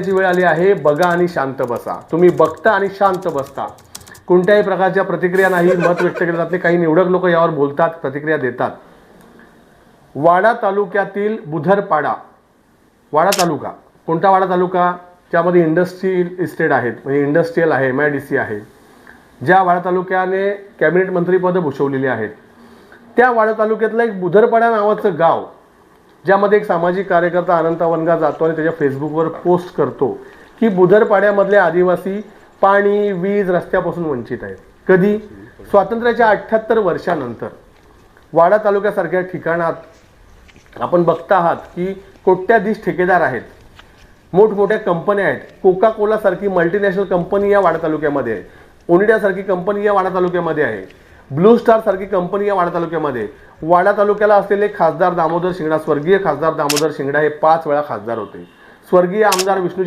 ची वेळ आली आहे बघा आणि शांत बसा. तुम्ही बघता आणि शांत बसता. कोणत्याही प्रकारच्या प्रतिक्रिया नाही मत व्यक्त केले जाते काही निवडक लोक यावर बोलतात प्रतिक्रिया देतात. वाडा तालुक्यातील बुधरपाडा वाडा तालुका. कोणता वाडा तालुका? ज्यामध्ये इंडस्ट्रीयल इस्टेट आहेत म्हणजे इंडस्ट्रीयल आहे एम आय डी सी आहे. ज्या वाडा तालुक्याने कॅबिनेट मंत्रीपदं भूषवलेली आहेत. त्या वाडा तालुक्यातलं एक बुधरपाडा नावाचं गाव ज्यामध्ये एक सामाजिक कार्यकर्ता अनंत वनगा जातो आणि त्याच्या फेसबुकवर पोस्ट करतो की बुधरपाड्यामधले आदिवासी पाणी वीज रस्त्यापासून वंचित आहेत. कधी? स्वातंत्र्याच्या अठ्ठ्याहत्तर वर्षानंतर. वाडा तालुक्यासारख्या ठिकाणात आपण बघता आहात की कोट्याधीश ठेकेदार आहेत. मोठमोठ्या कंपन्या आहेत. कोका कोलासारखी मल्टीनॅशनल कंपनी या वाडा तालुक्यामध्ये आहे. ओनिडासारखी कंपनी या वाडा तालुक्यामध्ये आहे. ब्लू स्टार सारखी कंपनी या वाडा तालुक्यामध्ये. वाडा तालुक्याला असलेले खासदार दामोदर शिंगडा स्वर्गीय खासदार दामोदर शिंगडा हे पाच वेळा खासदार होते. स्वर्गीय आमदार विष्णू